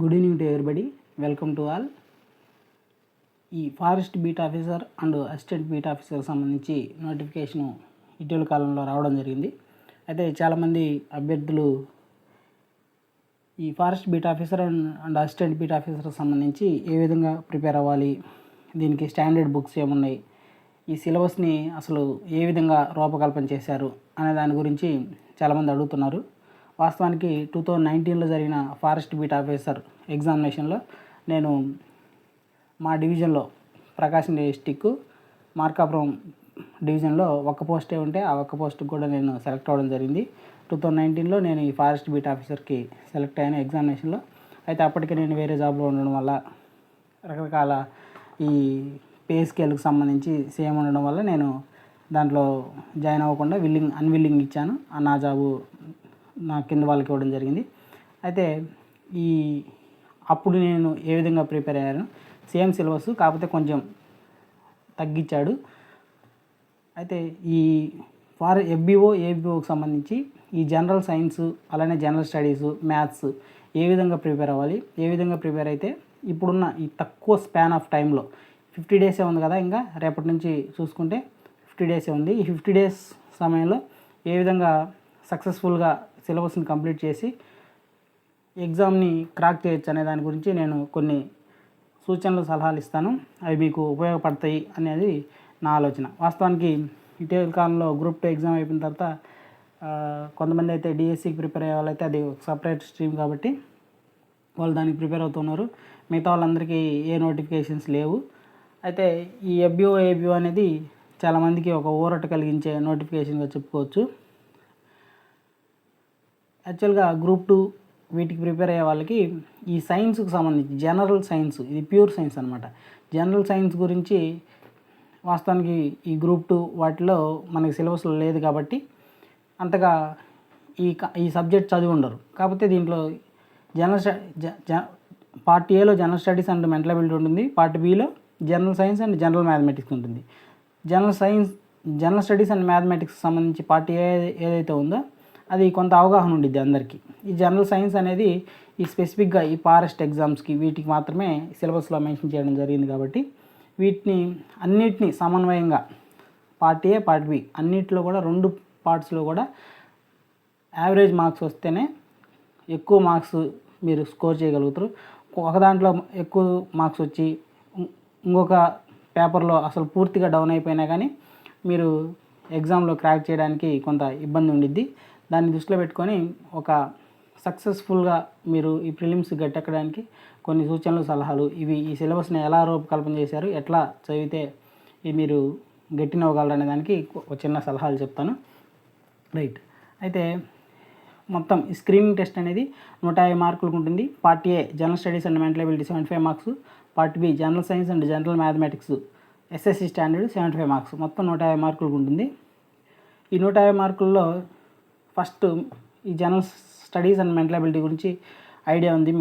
Good evening to everybody welcome to all ఈ forest beat officer and assistant beat officer సంబంధించి notification ఇటీవల కాలంలో రావడం జరిగింది. అయితే చాలామంది అభ్యర్థులు ఈ forest beat officer and and assistant beat officer సంబంధించి ఏ విధంగా ప్రిపేర్ అవ్వాలి దీనికి స్టాండర్డ్ బుక్స్ ఏమున్నాయి ఈ సిలబస్ని అసలు ఏ విధంగా రూపకల్పన చేశారు అనే దాని గురించి చాలామంది అడుగుతున్నారు. వాస్తవానికి టూ థౌజండ్ నైన్టీన్లో జరిగిన ఫారెస్ట్ బీట్ ఆఫీసర్ ఎగ్జామినేషన్లో నేను మా డివిజన్లో ప్రకాశం డిస్టిక్ మార్కాపురం డివిజన్లో ఒక్క పోస్టే ఉంటే ఆ ఒక్క పోస్ట్ కూడా నేను సెలెక్ట్ అవ్వడం జరిగింది. టూ థౌజండ్ నైన్టీన్లో నేను ఈ ఫారెస్ట్ బీట్ ఆఫీసర్కి సెలెక్ట్ అయ్యాను ఎగ్జామినేషన్లో. అయితే అప్పటికే నేను వేరే జాబ్లో ఉండడం వల్ల రకరకాల ఈ పే స్కేల్కి సంబంధించి సేమ్ ఉండడం వల్ల నేను దాంట్లో జాయిన్ అవ్వకుండా విల్లింగ్ అన్విల్లింగ్ ఇచ్చాను. ఆ నా జాబు నా కింద వాళ్ళకి ఇవ్వడం జరిగింది. అయితే ఈ అప్పుడు నేను ఏ విధంగా ప్రిపేర్ అయ్యాను? సేమ్ సిలబస్ కాకపోతే కొంచెం తగ్గించాడు. అయితే ఈ ఫార్ ఎఫ్బిఓ ఏబిఓకి సంబంధించి ఈ జనరల్ సైన్స్ అలానే జనరల్ స్టడీస్ మ్యాథ్స్ ఏ విధంగా ప్రిపేర్ అవ్వాలి? ఏ విధంగా ప్రిపేర్ అయితే ఇప్పుడున్న ఈ తక్కువ స్పాన్ ఆఫ్ టైంలో ఫిఫ్టీ డేసే ఉంది కదా ఇంకా రేపటి నుంచి చూసుకుంటే ఫిఫ్టీ డేసే ఉంది. ఈ ఫిఫ్టీ డేస్ సమయంలో ఏ విధంగా సక్సెస్ఫుల్గా సిలబస్ని కంప్లీట్ చేసి ఎగ్జామ్ని క్రాక్ చేయొచ్చు అనే దాని గురించి నేను కొన్ని సూచనలు సలహాలు ఇస్తాను. అవి మీకు ఉపయోగపడతాయి అనేది నా ఆలోచన. వాస్తవానికి ఇటీవల కాలంలో గ్రూప్ టూ ఎగ్జామ్ అయిపోయిన తర్వాత కొంతమంది అయితే డిఎస్సికి ప్రిపేర్ అయ్యే వాళ్ళైతే అది ఒక సపరేట్ స్ట్రీమ్ కాబట్టి వాళ్ళు దానికి ప్రిపేర్ అవుతున్నారు మిగతా వాళ్ళందరికీ ఏ నోటిఫికేషన్స్ లేవు. అయితే ఈ ఎఫ్బిఓ ఏబిఓ అనేది చాలామందికి ఒక ఊరట కలిగించే నోటిఫికేషన్గా చెప్పుకోవచ్చు. యాక్చువల్గా గ్రూప్ టూ వీటికి ప్రిపేర్ అయ్యే వాళ్ళకి ఈ సైన్స్కి సంబంధించి జనరల్ సైన్స్ ఇది ప్యూర్ సైన్స్ అనమాట జనరల్ సైన్స్ గురించి వాస్తవానికి ఈ గ్రూప్ టూ వాటిలో మనకి సిలబస్లో లేదు కాబట్టి అంతగా ఈ క- ఈ సబ్జెక్ట్ చదివి ఉండరు. కాకపోతే దీంట్లో జనరల్ స్ట- జ- జ- పార్ట్ ఏలో general studies and mental ability ఉంటుంది part below general science and general mathematics ఉంటుంది. General science general studies and mathematics సంబంధించి పార్ట్ ఏ ఏదైతే ఉందో అది కొంత అవగాహన ఉండిద్ది అందరికీ. ఈ జనరల్ సైన్స్ అనేది ఈ స్పెసిఫిక్గా ఈ ఫారెస్ట్ ఎగ్జామ్స్కి వీటికి మాత్రమే సిలబస్లో మెన్షన్ చేయడం జరిగింది కాబట్టి వీటిని అన్నిటినీ సమన్వయంగా పార్ట్ ఏ పార్ట్ బి అన్నిటిలో కూడా రెండు పార్ట్స్లో కూడా యావరేజ్ మార్క్స్ వస్తేనే ఎక్కువ మార్క్స్ మీరు స్కోర్ చేయగలుగుతారు. ఒక దాంట్లో ఎక్కువ మార్క్స్ వచ్చి ఇంకొక పేపర్లో అసలు పూర్తిగా డౌన్ అయిపోయినా కానీ మీరు ఎగ్జామ్లో క్రాక్ చేయడానికి కొంత ఇబ్బంది ఉండిద్ది. దాన్ని దృష్టిలో పెట్టుకొని ఒక సక్సెస్ఫుల్గా మీరు ఈ ప్రిలిమ్స్ గట్టెక్కడానికి కొన్ని సూచనలు సలహాలు ఇవి ఈ సిలబస్ని ఎలా రూపకల్పన చేశారు ఎట్లా చదివితే ఈ మీరు గట్టినవ్వగలరు అనే దానికి ఒక చిన్న సలహాలు చెప్తాను. రైట్. అయితే మొత్తం ఈ స్క్రీనింగ్ టెస్ట్ అనేది నూట యాభై మార్కులకు ఉంటుంది. Part A general studies and mental ability seventy five marks. Part B general science and general mathematics. SSC standard seventy five marks. మొత్తం నూట యాభై మార్కులకు ఉంటుంది. ఈ నూట యాభై మార్కుల్లో ఫస్ట్ ఈ general studies and mental ability గురించి ఐడియా ఉంది.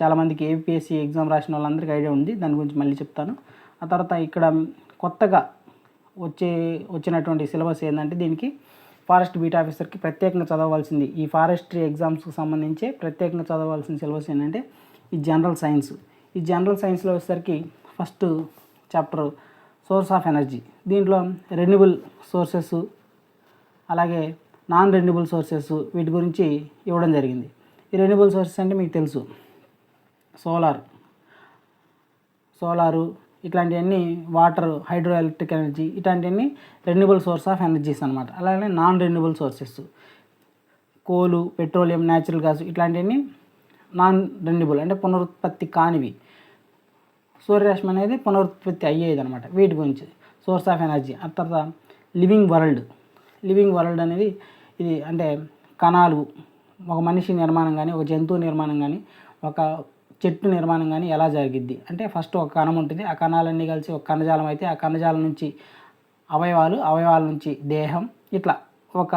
చాలామందికి ఏపీఎస్సీ ఎగ్జామ్ రాసిన వాళ్ళందరికీ ఐడియా ఉంది. దాని గురించి మళ్ళీ చెప్తాను. ఆ తర్వాత ఇక్కడ కొత్తగా వచ్చే వచ్చినటువంటి సిలబస్ ఏంటంటే దీనికి ఫారెస్ట్ బీట్ ఆఫీసర్కి ప్రత్యేకంగా చదవాల్సింది ఈ ఫారెస్ట్రీ ఎగ్జామ్స్కి సంబంధించి ప్రత్యేకంగా చదవాల్సిన సిలబస్ ఏంటంటే ఈ జనరల్ సైన్స్. ఈ జనరల్ సైన్స్లో వచ్చేసరికి first chapter source of energy. దీంట్లో రెన్యూబుల్ సోర్సెస్ అలాగే నాన్ రెన్యూబుల్ సోర్సెస్ వీటి గురించి ఇవ్వడం జరిగింది. ఈ రెన్యూబుల్ సోర్సెస్ అంటే మీకు తెలుసు. సోలార్ సోలారు ఇట్లాంటివన్నీ వాటర్ హైడ్రో ఎలక్ట్రిక్ ఎనర్జీ ఇట్లాంటివన్నీ రెన్యూబుల్ సోర్స్ ఆఫ్ ఎనర్జీస్ అనమాట అలాగే non renewable sources coal petroleum natural gas ఇట్లాంటివన్నీ నాన్ రెన్యూబుల్ అంటే పునరుత్పత్తి కానివి. సూర్యరశ్మి అనేది పునరుత్పత్తి అయ్యేది అనమాట వీటి గురించి. సోర్స్ ఆఫ్ ఎనర్జీ ఆ తర్వాత లివింగ్ వరల్డ్ లివింగ్ వరల్డ్ అనేది ఇది అంటే కణాలు ఒక మనిషి నిర్మాణం కానీ ఒక జంతువు నిర్మాణం కానీ ఒక చెట్టు నిర్మాణం కానీ ఎలా జరిగిద్ది? అంటే ఫస్ట్ ఒక కణం ఉంటుంది. ఆ కణాలన్నీ కలిసి ఒక కణజాలం అయితే ఆ కణజాలం నుంచి అవయవాలు అవయవాల నుంచి దేహం ఇట్లా ఒక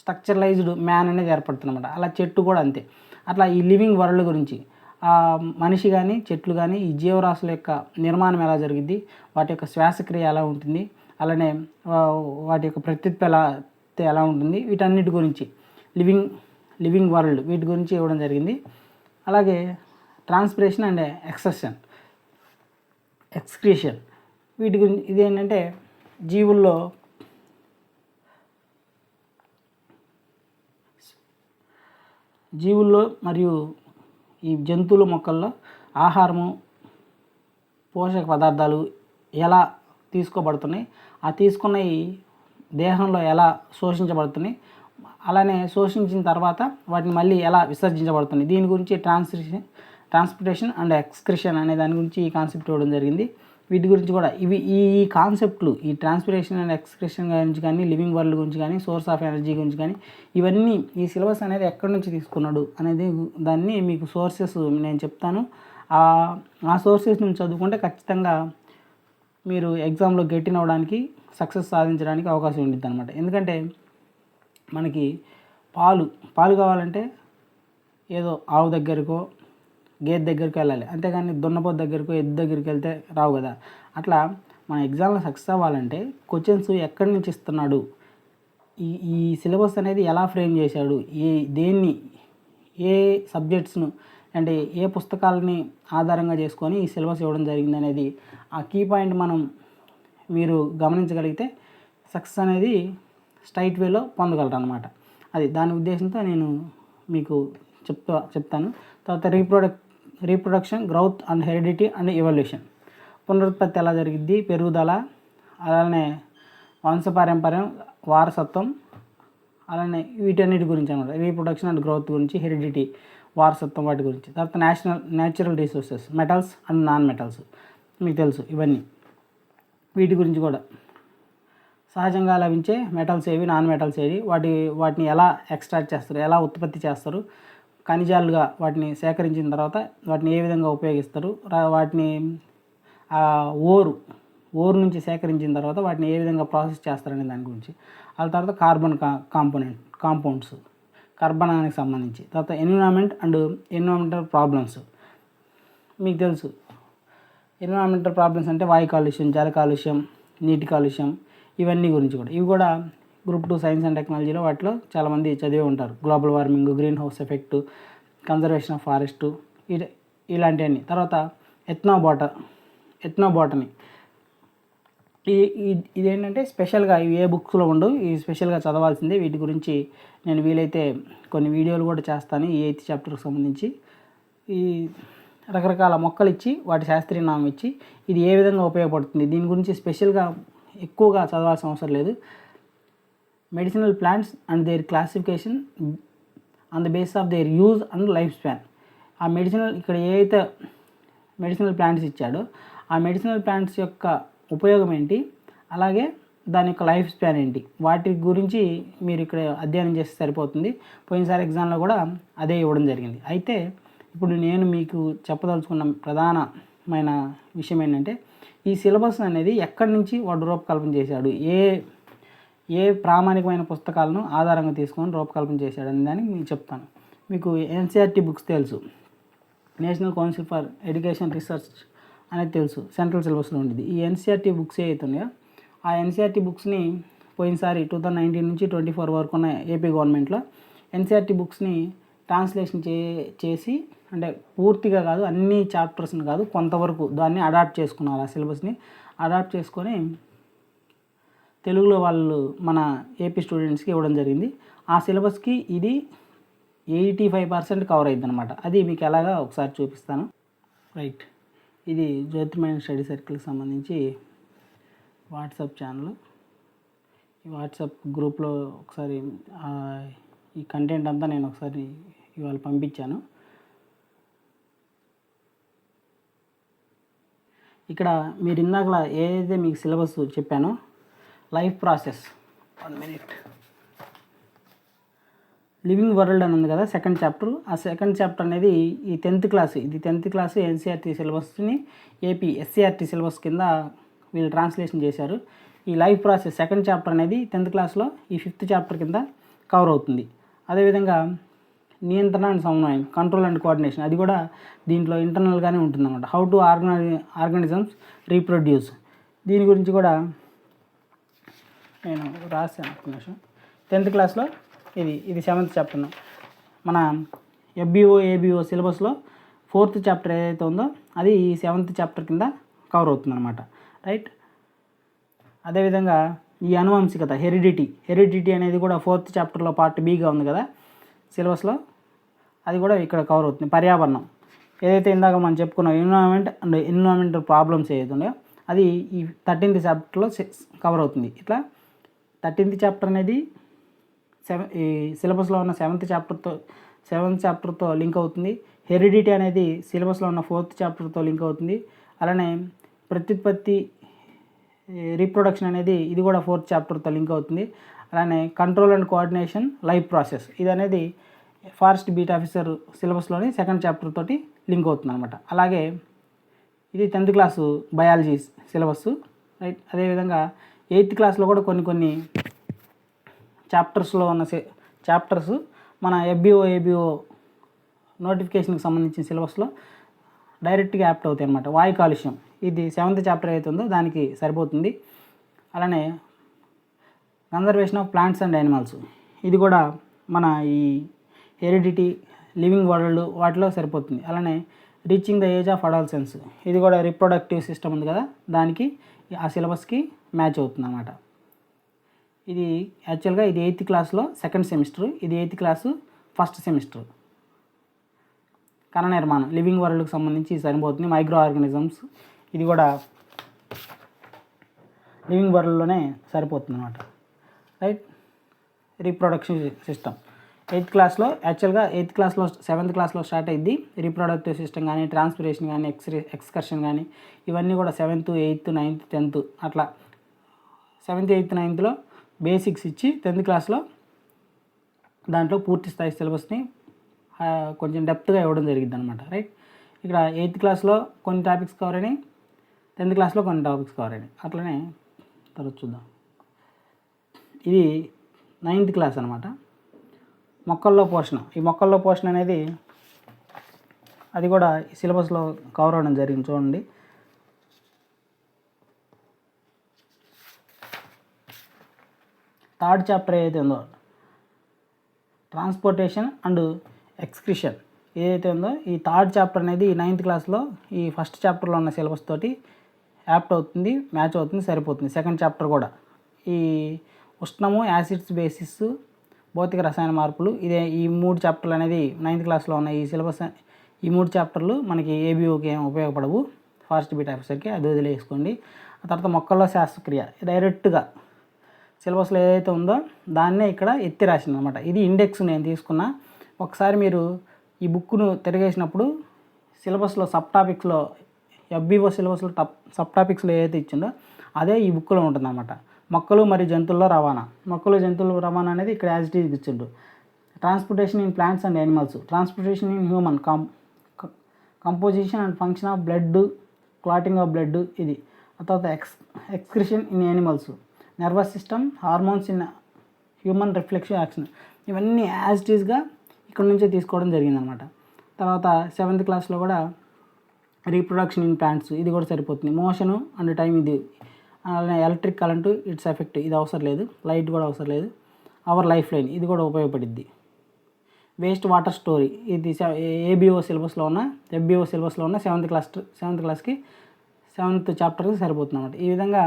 స్ట్రక్చరలైజ్డ్ మ్యాన్ అనేది ఏర్పడుతుంది అనమాట అలా చెట్టు కూడా అంతే. అట్లా ఈ లివింగ్ వరల్డ్ గురించి ఆ మనిషి కానీ చెట్లు కానీ ఈ జీవరాశుల యొక్క నిర్మాణం ఎలా జరిగింది వాటి యొక్క శ్వాసక్రియ ఎలా ఉంటుంది? అలానే వాటి యొక్క ప్రత్యుత్పత్తి ఎలా ఎలా ఉంటుంది వీటన్నిటి గురించి లివింగ్ లివింగ్ వరల్డ్ వీటి గురించి ఇవ్వడం జరిగింది. అలాగే ట్రాన్స్పిరేషన్ అండ్ ఎక్సెషన్ ఎక్స్క్రీషన్ వీటి గురించి ఇదేంటంటే జీవుల్లో జీవుల్లో మరియు ఈ జంతువుల మొక్కల్లో ఆహారము పోషక పదార్థాలు ఎలా తీసుకోబడుతున్నాయి ఆ తీసుకున్నవి దేహంలో ఎలా శోషించబడుతున్నాయి అలానే శోషించిన తర్వాత వాటిని మళ్ళీ ఎలా విసర్జించబడుతుంది దీని గురించి ట్రాన్స్క్రిషన్ ట్రాన్స్పోర్టేషన్ అండ్ ఎక్స్క్రిషన్ అనే దాని గురించి ఈ కాన్సెప్ట్ ఇవ్వడం జరిగింది. వీటి గురించి కూడా ఇవి ఈ ఈ కాన్సెప్ట్లు ఈ ట్రాన్స్పిరేషన్ అండ్ ఎక్స్క్రిషన్ గురించి కానీ లివింగ్ వరల్డ్ గురించి కానీ సోర్స్ ఆఫ్ ఎనర్జీ గురించి కానీ ఇవన్నీ ఈ సిలబస్ అనేది ఎక్కడి నుంచి తీసుకున్నాడు అనేది దాన్ని మీకు సోర్సెస్ నేను చెప్తాను. ఆ ఆ సోర్సెస్ నుంచి చదువుకుంటే ఖచ్చితంగా మీరు ఎగ్జామ్లో గెట్టిన్ అవ్వడానికి సక్సెస్ సాధించడానికి అవకాశం ఉంటుంది అనమాట ఎందుకంటే మనకి పాలు పాలు కావాలంటే ఏదో ఆవు దగ్గరకో గేదె దగ్గరికి వెళ్ళాలి. అంతేగాని దున్నపోతు దగ్గరకో ఎద్దు దగ్గరికి వెళ్తే రావు కదా. అట్లా మన ఎగ్జామ్లో సక్సెస్ అవ్వాలంటే క్వశ్చన్స్ ఎక్కడి నుంచి ఇస్తున్నాడు? ఈ ఈ సిలబస్ అనేది ఎలా ఫ్రేమ్ చేశాడు? ఏ దేన్ని ఏ సబ్జెక్ట్స్ను అంటే ఏ పుస్తకాలని ఆధారంగా చేసుకొని ఈ సిలబస్ ఇవ్వడం జరిగింది అనేది ఆ కీ పాయింట్ మనం మీరు గమనించగలిగితే సక్సెస్ అనేది స్ట్రైట్ వేలో పొందగలరు అనమాట అది దాని ఉద్దేశంతో నేను మీకు చెప్తా చెప్తాను. తర్వాత రీప్రొడక్ reproduction growth and heredity and evolution పునరుత్పత్తి ఎలా జరిగిద్ది పెరుగుదల అలానే వంశపారంపర్యం వారసత్వం అలానే వీటన్నిటి గురించి అనమాట రీప్రొడక్షన్ అండ్ గ్రోత్ గురించి హెరిడిటీ. వారసత్వం వాటి గురించి. తర్వాత national natural resources metals and non metals. మీకు తెలుసు ఇవన్నీ. వీటి గురించి కూడా. సహజంగా లభించే మెటల్స్ ఏవి నాన్ మెటల్స్ ఏవి వాటి వాటిని ఎలా ఎక్స్ట్రాక్ట్ చేస్తారు ఎలా ఉత్పత్తి చేస్తారు ఖనిజాలుగా వాటిని సేకరించిన తర్వాత వాటిని ఏ విధంగా ఉపయోగిస్తారు వాటిని ఓరు ఓరు నుంచి సేకరించిన తర్వాత వాటిని ఏ విధంగా ప్రాసెస్ చేస్తారనే దాని గురించి. ఆ తర్వాత కార్బన్ కా కాంపోనెంట్ కాంపౌండ్స్. కర్బనానికి సంబంధించి. తర్వాత ఎన్విరాన్మెంట్ అండ్ ఎన్విరాన్మెంటల్ ప్రాబ్లమ్స్ మీకు తెలుసు. ఎన్విరాన్మెంటల్ ప్రాబ్లమ్స్ అంటే వాయు కాలుష్యం జల కాలుష్యం నీటి కాలుష్యం ఇవన్నీ గురించి కూడా. ఇవి కూడా గ్రూప్ టూ సైన్స్ అండ్ టెక్నాలజీలో వాటిలో చాలామంది చదివే ఉంటారు. Global warming green house effect conservation of forest ఇలాంటివన్నీ. తర్వాత ఎథ్నోబాట ఎథ్నోబాటనీ ఇదేంటంటే స్పెషల్గా ఇవి ఏ బుక్స్లో ఉండవు. ఇవి స్పెషల్గా చదవాల్సిందే. వీటి గురించి నేను వీలైతే కొన్ని వీడియోలు కూడా చేస్తాను. ఈ ఎయిత్ చాప్టర్కి సంబంధించి. ఈ రకరకాల మొక్కలు ఇచ్చి వాటి శాస్త్రీయ నామం ఇచ్చి ఇది ఏ విధంగా ఉపయోగపడుతుంది? దీని గురించి స్పెషల్గా ఎక్కువగా చదవాల్సిన అవసరం లేదు. Medicinal plants and their classification on the base of their use and life span. ఆ మెడిసినల్ ఇక్కడ ఏ అయితే మెడిసినల్ ప్లాంట్స్ ఇచ్చాడో ఆ మెడిసినల్ ప్లాంట్స్ యొక్క ఉపయోగం ఏంటి అలాగే దాని యొక్క లైఫ్ స్పాన్ ఏంటి? వాటి గురించి మీరు ఇక్కడ అధ్యయనం చేస్తే సరిపోతుంది. పోయినసారి ఎగ్జామ్లో కూడా అదే ఇవ్వడం జరిగింది. అయితే ఇప్పుడు నేను మీకు చెప్పదలుచుకున్న ప్రధానమైన విషయం ఏంటంటే ఈ సిలబస్ అనేది ఎక్కడి నుంచి వాడు రూపకల్పన చేశాడు? ఏ ఏ ప్రామాణికమైన పుస్తకాలను ఆధారంగా తీసుకొని రూపకల్పన చేశాడు అనే దానికి మీకు చెప్తాను. మీకు ఎన్సీఆర్టీ బుక్స్ తెలుసు. National council for education research అనేది తెలుసు. సెంట్రల్ సిలబస్లో ఉండేది ఈ ఎన్సీఆర్టీ బుక్స్ ఏ అవుతున్నాయో ఆ ఎన్సీఆర్టీ బుక్స్ని పోయినసారి టూ థౌజండ్ నైన్టీన్ నుంచి ట్వంటీ ఫోర్ వరకు ఉన్న ఏపీ గవర్నమెంట్లో ఎన్సీఆర్టీ బుక్స్ని ట్రాన్స్లేషన్ చే చేసి అంటే పూర్తిగా కాదు అన్ని చాప్టర్స్ని కాదు కొంతవరకు దాన్ని అడాప్ట్ చేసుకున్నారు ఆ సిలబస్ని. అడాప్ట్ చేసుకొని తెలుగులో వాళ్ళు మన ఏపీ స్టూడెంట్స్కి ఇవ్వడం జరిగింది. ఆ సిలబస్కి ఇది ఎయిటీ ఫైవ్ పర్సెంట్ కవర్ అయింది అనమాట అది మీకు ఎలాగా ఒకసారి చూపిస్తాను. రైట్. ఇది జ్యోతిమైన స్టడీ సర్కిల్కి సంబంధించి వాట్సాప్ ఛానల్. ఈ వాట్సాప్ గ్రూప్లో ఒకసారి ఈ కంటెంట్ అంతా నేను ఒకసారి ఇవాళ పంపించాను. ఇక్కడ మీరు ఇందాకలా ఏదైతే మీకు సిలబస్ చెప్పానో life process. One minute. Living world అని ఉంది కదా సెకండ్ చాప్టర్ ఆ సెకండ్ చాప్టర్ అనేది ఈ టెన్త్ క్లాస్ ఇది టెన్త్ క్లాస్ ఎన్సీఆర్టీ సిలబస్ని ఏపీ ఎస్సీఆర్టీ సిలబస్ కింద వీళ్ళు ట్రాన్స్లేషన్ చేశారు. ఈ లైఫ్ ప్రాసెస్ సెకండ్ చాప్టర్ అనేది టెన్త్ క్లాస్లో ఈ ఫిఫ్త్ చాప్టర్ కింద కవర్ అవుతుంది. అదేవిధంగా నియంత్రణ అండ్ సమన్వయం కంట్రోల్ అండ్ కోఆర్డినేషన్ అది కూడా దీంట్లో ఇంటర్నల్గానే ఉంటుందన్నమాట. హౌ టు ఆర్గనై ఆర్గానిజమ్స్ రీప్రొడ్యూస్ దీని గురించి కూడా నేను రాశాను ఒక నిమిషం. టెన్త్ క్లాస్లో ఇది ఇది సెవెంత్ చాప్టర్ మన ఎఫ్బిఓ ఏబిఓ సిలబస్లో ఫోర్త్ చాప్టర్ ఏదైతే ఉందో అది ఈ సెవెంత్ చాప్టర్ కింద కవర్ అవుతుందన్నమాట. రైట్ అదేవిధంగా ఈ అనువంశికత హెరిడిటీ హెరిడిటీ అనేది కూడా ఫోర్త్ చాప్టర్లో పార్ట్ బీగా ఉంది కదా సిలబస్లో అది కూడా ఇక్కడ కవర్ అవుతుంది. పర్యావరణం. ఏదైతే ఇందాక మనం చెప్పుకున్నాం ఎన్విరాన్మెంట్ అండ్ ఎన్విరాన్మెంట్ ప్రాబ్లమ్స్ ఏదైతే అది ఈ థర్టీన్త్ చాప్టర్లో కవర్ అవుతుంది. ఇట్లా థర్టీన్త్ చాప్టర్ అనేది సెవెన్ ఈ సిలబస్లో ఉన్న సెవెంత్ చాప్టర్తో సెవెంత్ చాప్టర్తో లింక్ అవుతుంది. హెరిడిటీ అనేది సిలబస్లో ఉన్న ఫోర్త్ చాప్టర్తో లింక్ అవుతుంది. అలానే ప్రత్యుత్పత్తి రీప్రొడక్షన్ అనేది ఇది కూడా ఫోర్త్ చాప్టర్తో లింక్ అవుతుంది. అలానే control and coordination life process ఇది అనేది ఫారెస్ట్ బీట్ ఆఫీసర్ సిలబస్లోని సెకండ్ చాప్టర్ తోటి లింక్ అవుతుంది అనమాట అలాగే ఇది tenth class biology syllabus right? అదేవిధంగా ఎయిత్ క్లాస్లో కూడా కొన్ని కొన్ని చాప్టర్స్లో ఉన్న చాప్టర్స్ మన ఎఫ్బిఓ ఏబిఓ నోటిఫికేషన్కి సంబంధించిన సిలబస్లో డైరెక్ట్గా యాప్ట్ అవుతాయి అనమాట వాయు కాలుష్యం. ఇది సెవెంత్ చాప్టర్ అవుతుందో దానికి సరిపోతుంది. అలానే conservation of plants and animals. ఇది కూడా మన ఈ హెరిడిటీ లివింగ్ వరల్డ్ వాటిలో సరిపోతుంది. అలానే reaching the age of adolescence. ఇది కూడా రిప్రొడక్టివ్ సిస్టమ్ ఉంది కదా దానికి ఆ సిలబస్కి మ్యాచ్ అవుతుంది అన్నమాట. ఇది యాక్చువల్గా ఇది ఎయిత్ క్లాస్లో సెకండ్ సెమిస్టర్ ఇది ఎయిత్ క్లాసు ఫస్ట్ సెమిస్టర్ కణ నిర్మాణం లివింగ్ వరల్డ్కి సంబంధించి సరిపోతుంది. మైక్రో ఆర్గానిజమ్స్ ఇది కూడా లివింగ్ వరల్డ్లోనే సరిపోతుంది అనమాట రైట్ రీప్రొడక్షన్ సిస్టమ్ ఎయిత్ క్లాస్లో యాక్చువల్గా ఎయిత్ క్లాస్లో సెవెంత్ క్లాస్లో స్టార్ట్ అయింది రీప్రొడక్టివ్ సిస్టమ్ కానీ ట్రాన్స్పిరేషన్ కానీ ఎక్స్రే ఎక్స్కర్షన్ కానీ ఇవన్నీ కూడా సెవెంత్ ఎయిత్ నైన్త్ టెన్త్ అట్లా. సెవెంత్ ఎయిత్ నైన్త్లో బేసిక్స్ ఇచ్చి టెన్త్ క్లాస్లో దాంట్లో పూర్తి స్థాయి సిలబస్ని కొంచెం డెప్త్గా ఇవ్వడం జరిగింది అనమాట రైట్? ఇక్కడ ఎయిత్ క్లాస్లో కొన్ని టాపిక్స్ కవర్ అయినాయి టెన్త్ క్లాస్లో కొన్ని టాపిక్స్ కవర్ అయినాయి. అట్లనే తర్వాత చూద్దాం. ఇది నైన్త్ క్లాస్ అనమాట మొక్కల్లో పోషణ. ఈ మొక్కల్లో పోషణ అనేది అది కూడా ఈ సిలబస్లో కవర్ అవ్వడం జరిగింది చూడండి. థర్డ్ చాప్టర్ ఏదైతే ఉందో ట్రాన్స్పోర్టేషన్ అండ్ ఎక్స్క్రిషన్. ఏదైతే ఉందో ఈ థర్డ్ చాప్టర్ అనేది ఈ నైన్త్ క్లాస్లో ఈ ఫస్ట్ చాప్టర్లో ఉన్న సిలబస్ తోటి యాప్ట్ అవుతుంది మ్యాచ్ అవుతుంది సరిపోతుంది. సెకండ్ చాప్టర్ కూడా. ఈ ఉష్ణము యాసిడ్స్ బేసిస్ భౌతిక రసాయన మార్పులు ఇదే ఈ మూడు చాప్టర్లు అనేది నైన్త్ క్లాస్లో ఉన్న ఈ సిలబస్ ఈ మూడు చాప్టర్లు మనకి ఏబిఓకి ఏం ఉపయోగపడవు. ఫారెస్ట్ బీట్ ఆఫీసర్కి అది వదిలేసుకోండి. ఆ తర్వాత మొక్కల్లో శాస్త్రక్రియ డైరెక్ట్గా సిలబస్లో ఏదైతే ఉందో దాన్నే ఇక్కడ ఎత్తి రాసింది అనమాట ఇది ఇండెక్స్ నేను తీసుకున్న. ఒకసారి మీరు ఈ బుక్ను తిరగేసినప్పుడు సిలబస్లో సబ్ టాపిక్స్లో ఎఫ్బిఓ సిలబస్లో టప్ సబ్ టాపిక్స్లో ఏదైతే ఇచ్చిందో అదే ఈ బుక్లో ఉంటుందన్నమాట మొక్కలు మరియు జంతువుల్లో రవాణా. మొక్కలు జంతువుల రవాణా అనేది ఇక్కడ యాజ్ ఇట్ ఈజ్ ఇచ్చిండు. Transportation in plants and animals transportation in human cum composition and function of blood clotting of blood ఇది. ఆ తర్వాత X excretion in animals nervous system hormones in human reflection action ఇవన్నీ as it ఈస్గా ఇక్కడ నుంచే తీసుకోవడం జరిగిందనమాట తర్వాత సెవెంత్ క్లాస్లో కూడా రీప్రొడక్షన్ ఇన్ ప్లాంట్స్ ఇది కూడా సరిపోతుంది. మోషను అండ్ టైం ఇది. అలానే ఎలక్ట్రిక్ కరెంటు ఇట్స్ ఎఫెక్ట్ ఇది అవసరం లేదు. లైట్ కూడా అవసరం లేదు. అవర్ లైఫ్ లైన్ ఇది కూడా ఉపయోగపడిద్ది. వేస్ట్ వాటర్ స్టోరీ ఇది ఏబిఓ సిలబస్లో ఉన్న ఎఫ్బిఓ సిలబస్లో ఉన్న సెవెంత్ క్లాస్ సెవెంత్ క్లాస్కి సెవెంత్ చాప్టర్కి సరిపోతుంది అన్నమాట ఈ విధంగా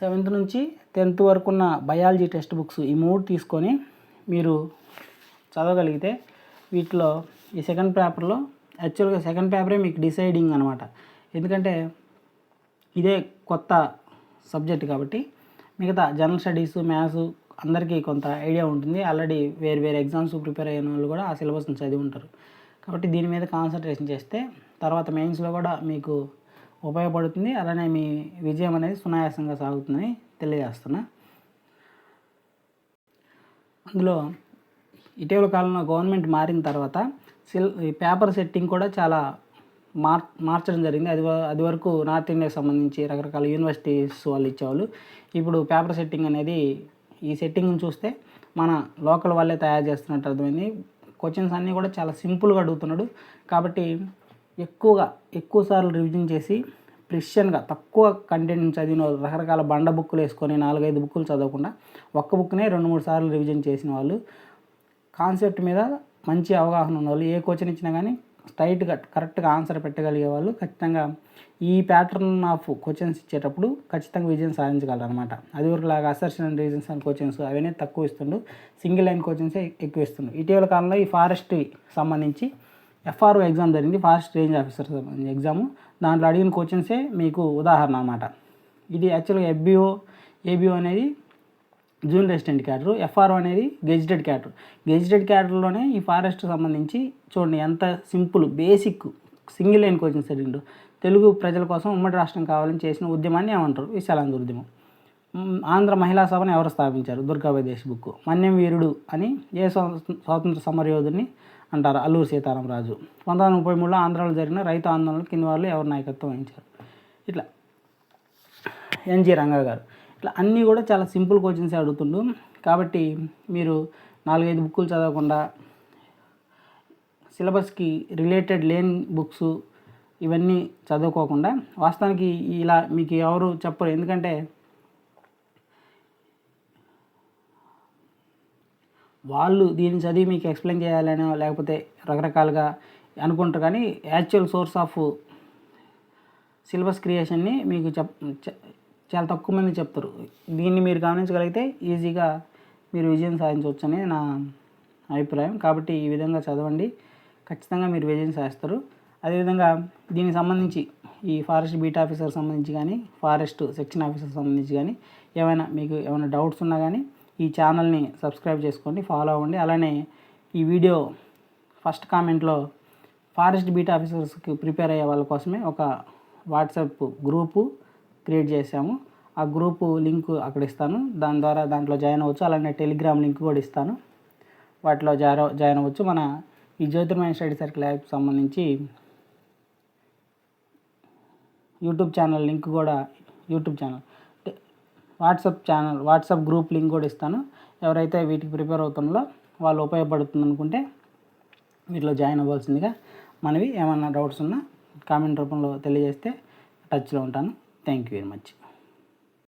సెవెంత్ నుంచి టెన్త్ వరకు ఉన్న బయాలజీ టెక్స్ట్ బుక్స్ ఈ మూడు తీసుకొని మీరు చదవగలిగితే వీటిలో ఈ సెకండ్ పేపర్లో యాక్చువల్గా సెకండ్ పేపరే మీకు డిసైడింగ్ అనమాట ఎందుకంటే ఇదే కొత్త సబ్జెక్ట్ కాబట్టి మిగతా జనరల్ స్టడీస్ మ్యాథ్స్ అందరికీ కొంత ఐడియా ఉంటుంది. ఆల్రెడీ వేరు వేరే ఎగ్జామ్స్ ప్రిపేర్ అయిన వాళ్ళు కూడా ఆ సిలబస్ని చదివి ఉంటారు. కాబట్టి దీని మీద కాన్సన్ట్రేషన్ చేస్తే తర్వాత మెయిన్స్లో కూడా మీకు ఉపయోగపడుతుంది. అలానే మీ విజయం అనేది సునాయాసంగా సాగుతుందని తెలియజేస్తున్నా. అందులో ఇటీవల కాలంలో గవర్నమెంట్ మారిన తర్వాత సిల్ ఈ పేపర్ సెట్టింగ్ కూడా చాలా మార్ మార్చడం జరిగింది. అది అది వరకు నార్త్ ఇండియాకి సంబంధించి రకరకాల యూనివర్సిటీస్ వాళ్ళు ఇచ్చేవాళ్ళు. ఇప్పుడు పేపర్ సెట్టింగ్ అనేది ఈ సెట్టింగ్ని చూస్తే మన లోకల్ వాళ్ళే తయారు చేస్తున్నట్టు అర్థమైంది. క్వశ్చన్స్ అన్నీ కూడా చాలా సింపుల్గా అడుగుతున్నాడు. కాబట్టి ఎక్కువగా ఎక్కువ సార్లు రివిజన్ చేసి ప్రిషన్గా తక్కువ కంటెంట్ చదివిన వాళ్ళు రకరకాల బండ బుక్కులు వేసుకొని నాలుగైదు బుక్కులు చదవకుండా ఒక్క బుక్నే రెండు మూడు సార్లు రివిజన్ చేసిన వాళ్ళు కాన్సెప్ట్ మీద మంచి అవగాహన ఉన్న వాళ్ళు ఏ క్వశ్చన్ ఇచ్చినా కానీ స్ట్రైట్గా కరెక్ట్గా ఆన్సర్ పెట్టగలిగే వాళ్ళు ఖచ్చితంగా ఈ ప్యాటర్న్ ఆఫ్ క్వశ్చన్స్ ఇచ్చేటప్పుడు ఖచ్చితంగా విజయం సాధించగలరు అనమాట అది వరకు లాగా assertion and reasons and questions అవన్నీ తక్కువ ఇస్తుండు సింగిల్ లైన్ క్వశ్చన్సే ఎక్కువ ఇస్తుండు. ఇటీవల కాలంలో ఈ ఫారెస్ట్ సంబంధించి ఎఫ్ఆర్ఓ ఎగ్జామ్ జరిగింది ఫారెస్ట్ రేంజ్ ఆఫీసర్ ఎగ్జాము దాంట్లో అడిగిన క్వశ్చన్సే మీకు ఉదాహరణ అనమాట ఇది యాక్చువల్గా ఎఫ్బిఓ ఏబిఓ అనేది జూన్ రెసిడెంట్ క్యాటరు ఎఫ్ఆర్ఓ అనేది గెజిటెడ్ క్యాడర్. గెజిటెడ్ క్యాడర్లోనే ఈ ఫారెస్ట్ సంబంధించి చూడండి ఎంత simple basic single line coaching అడిగిండు. తెలుగు ప్రజల కోసం ఉమ్మడి రాష్ట్రం కావాలని చేసిన ఉద్యమాన్ని ఏమంటారు? విశాలాంధ్ర ఉద్యమం. ఆంధ్ర మహిళా సభను ఎవరు స్థాపించారు? దుర్గాబాయి దేశ్ముఖ్. మన్యం వీరుడు అని ఏ స్వాతంత్ర సమరయోధుని అంటారు అల్లూరు సీతారామరాజు. పంతొమ్మిది వందల ముప్పై మూడులో ఆంధ్రాలో జరిగిన రైతు ఆందోళనలు కింద వాళ్ళు ఎవరు నాయకత్వం వహించారు? ఇట్లా ఎన్జి రంగా గారు. ఇట్లా అన్నీ కూడా చాలా సింపుల్ క్వశ్చన్స్ అడుగుతుండు. కాబట్టి మీరు నాలుగైదు బుక్కులు చదవకుండా సిలబస్కి రిలేటెడ్ లేని బుక్స్ ఇవన్నీ చదువుకోకుండా వాస్తవానికి ఇలా మీకు ఎవరు చెప్పరు. ఎందుకంటే వాళ్ళు దీన్ని చదివి మీకు ఎక్స్ప్లెయిన్ చేయాలనో లేకపోతే రకరకాలుగా అనుకుంటారు కానీ యాక్చువల్ సోర్స్ ఆఫ్ సిలబస్ క్రియేషన్ని మీకు చెప్ చ- చాలా తక్కువ మంది చెప్తారు. దీన్ని మీరు గమనించగలిగితే ఈజీగా మీరు విజయం సాధించవచ్చు అని నా అభిప్రాయం. కాబట్టి ఈ విధంగా చదవండి. ఖచ్చితంగా మీరు విజయం సాధిస్తారు. అదేవిధంగా దీనికి సంబంధించి ఈ ఫారెస్ట్ బీట్ ఆఫీసర్ సంబంధించి కానీ ఫారెస్ట్ సెక్షన్ ఆఫీసర్ సంబంధించి కానీ ఏమైనా మీకు ఏమైనా డౌట్స్ ఉన్నా కానీ ఈ ఛానల్ని సబ్స్క్రైబ్ చేసుకోండి ఫాలో అవ్వండి. అలానే ఈ వీడియో ఫస్ట్ కామెంట్లో ఫారెస్ట్ బీట్ ఆఫీసర్స్కి ప్రిపేర్ అయ్యే వాళ్ళ కోసమే ఒక వాట్సాప్ గ్రూపు క్రియేట్ చేశాము. ఆ గ్రూపు లింక్ అక్కడ ఇస్తాను. దాని ద్వారా దాంట్లో జాయిన్ అవ్వచ్చు. అలానే టెలిగ్రామ్ లింక్ కూడా ఇస్తాను. వాటిలో జాయిన్ జాయిన్ అవ్వచ్చు. మన ఈ జ్యోతిర్మయ స్టడీ సర్కిల్ యాప్ సంబంధించి యూట్యూబ్ ఛానల్ లింక్ కూడా YouTube channel WhatsApp channel WhatsApp group link కూడా ఇస్తాను. ఎవరైతే వీటికి ప్రిపేర్ అవుతుందో వాళ్ళు ఉపయోగపడుతుంది అనుకుంటే వీటిలో జాయిన్ అవ్వాల్సిందిగా మనవి ఏమన్నా డౌట్స్ ఉన్నా కామెంట్ రూపంలో తెలియజేస్తే టచ్లో ఉంటాను. Thank you very much.